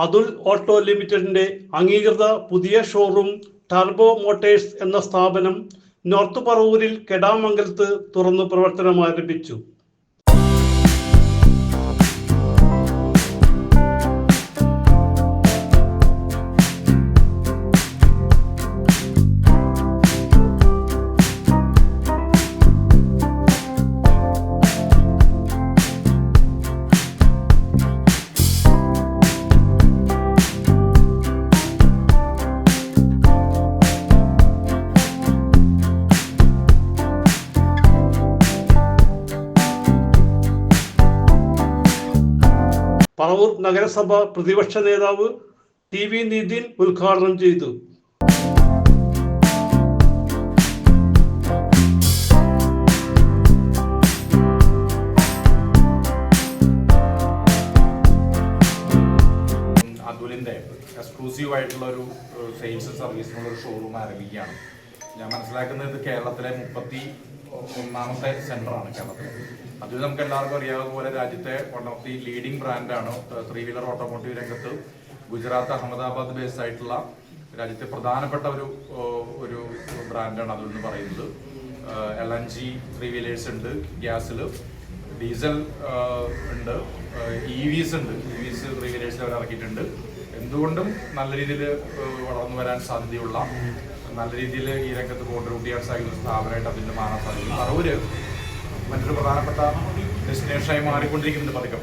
Atul auto ലിമിറ്റഡിന്റെ അംഗീകൃത പുതിയ ഷോറൂം ടർബോ മോട്ടേഴ്സ് എന്ന സ്ഥാപനം നോർത്ത് പറവൂരിൽ കെടാമംഗലത്ത് തുറന്നു പ്രവർത്തനം ആരംഭിച്ചു പറവൂർ നഗരസഭ പ്രതിപക്ഷ നേതാവ് ടി വി നിതിൻ ഉദ്ഘാടനം ചെയ്തു. അതുലിന്റെ എക്സ്ക്ലൂസീവ് ആയിട്ടുള്ള ഒരു സെയിൽസ് സർവീസിനുള്ള ഒരു ഷോറൂം ആരംഭിക്കുകയാണ്. ഞാൻ മനസ്സിലാക്കുന്നത് കേരളത്തിലെ മുപ്പത്തി ഒന്നാമത്തെ സെന്ററാണ് കേരളത്തിൽ അതിൽ നമുക്ക് എല്ലാവർക്കും അറിയാവുന്ന പോലെ രാജ്യത്തെ വൺ ഓഫ് ദി ലീഡിംഗ് ബ്രാൻഡാണ് ത്രീ വീലർ ഓട്ടോമോട്ടീവ് രംഗത്ത് ഗുജറാത്ത് അഹമ്മദാബാദ് ബേസ്ഡ് ആയിട്ടുള്ള രാജ്യത്തെ പ്രധാനപ്പെട്ട ഒരു ഒരു ബ്രാൻഡാണ് അതിൽ നിന്ന് പറയുന്നത്. L N G three wheelers ഉണ്ട് ഗ്യാസിൽ ഡീസൽ ഉണ്ട് ഇ വിസ് ഉണ്ട്. ഇ വിസ് ത്രീ വീലേഴ്സിൽ അവർ ഇറക്കിയിട്ടുണ്ട്. എന്തുകൊണ്ടും നല്ല രീതിയിൽ വളർന്നു വരാൻ സാധ്യതയുള്ള നല്ല രീതിയിൽ ഈ രംഗത്ത് കോൺട്രിബ്യൂട്ട് ചെയ്യാൻ സാധിക്കുന്ന സ്ഥാപനമായിട്ട് അതിന് മാറാൻ സാധിക്കും. പറവൂര് മറ്റൊരു പ്രധാനപ്പെട്ട ഡെസ്റ്റിനേഷനായി മാറിക്കൊണ്ടിരിക്കുന്നുണ്ട് പതുക്കെ.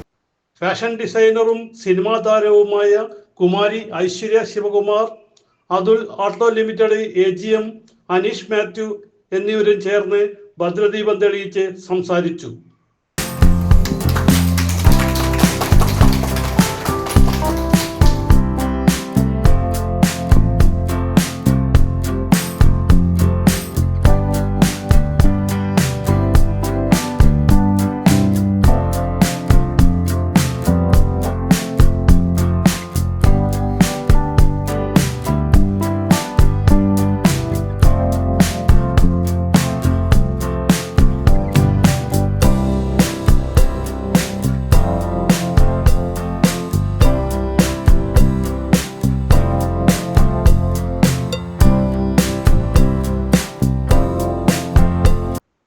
ഫാഷൻ ഡിസൈനറും സിനിമാ താരവുമായ Kumari Aishwarya Sivakumar Atul auto limited A G M Aneesh Mathew എന്നിവരും ചേർന്ന് ഭദ്രദീപം തെളിയിച്ച് സംസാരിച്ചു.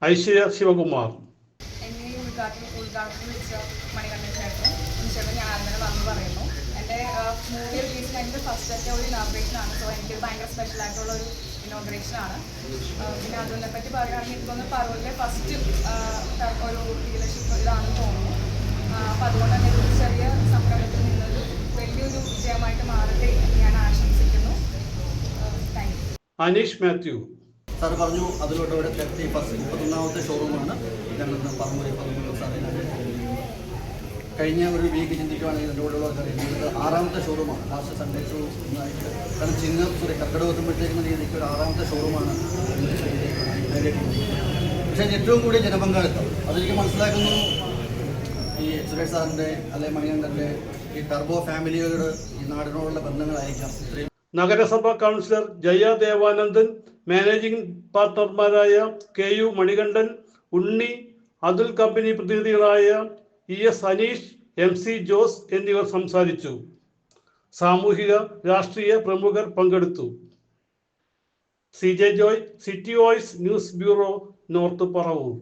ആദ്യം ശിവകുമാർ എന്റെ മൂവി റിലീസ് കഴിഞ്ഞിട്ട് ഫസ്റ്റ് ആയിട്ട് ഒരു ഇനോഗ്രേഷൻ ആണ്. സോ എനിക്ക് ഭയങ്കര സ്പെഷ്യൽ ആയിട്ടുള്ള ഒരു ഇനോഗ്രേഷൻ ആണ്. പിന്നെ അതിനെ പറ്റി പറയുകയാണെങ്കിൽ എനിക്ക് തോന്നുന്നു പറവൂരിലെ ഫസ്റ്റ് ഒരു ഡീലർഷിപ്പ് ഇതാണെന്ന് തോന്നുന്നു. അതുകൊണ്ട് തന്നെ ഒരു ചെറിയ സംരംഭത്തിൽ നിന്നൊരു വലിയൊരു വിജയമായിട്ട് മാറട്ടെ ഞാൻ ആശംസിക്കുന്നു. Thank you. Aneesh Mathew. Sir പറഞ്ഞു അതിലോട്ട് ഇവിടെ തേർട്ടി ഫസ്റ്റ് മുപ്പത്തൊന്നാമത്തെ ഷോറൂമാണ്. ഞങ്ങൾ പറഞ്ഞു പതിമൂന്ന് സാറേ കഴിഞ്ഞ ഒരു വീക്ക് ചിന്തിക്കുകയാണെങ്കിൽ എന്റെ കൂടെ അറിയുന്നത് അറിയാം ആറാമത്തെ ഷോറൂമാണ്. ലാസ്റ്റ് സൺഡേ ഷോ ഒന്നായിട്ട്. കാരണം ചിങ്ങ സോറി കർക്കിടക എത്തുമ്പോഴത്തേക്കും രീതിക്ക് ഒരു ആറാമത്തെ ഷോറൂമാണ്. പക്ഷേ ഏറ്റവും കൂടിയ ജനപങ്കാളിത്തം. അതെനിക്ക് മനസ്സിലാക്കുന്നു. ഈ സുരേഷ് സാറിന്റെ അല്ലെങ്കിൽ മണികണ്ഠന്റെ ഈ ടർബോ ഫാമിലിയോട് ഈ നാടിനോടുള്ള ബന്ധങ്ങളായിരിക്കാം. നഗരസഭാ councillor Jaya Devanandan managing പാർട്ണർമാരായ K U Manikandan Unni Atul company പ്രതിനിധികളായ E S Aneesh M C Jose എന്നിവർ സംസാരിച്ചു. സാമൂഹിക രാഷ്ട്രീയ പ്രമുഖർ പങ്കെടുത്തു. C J Joy city voice news bureau north Paravur.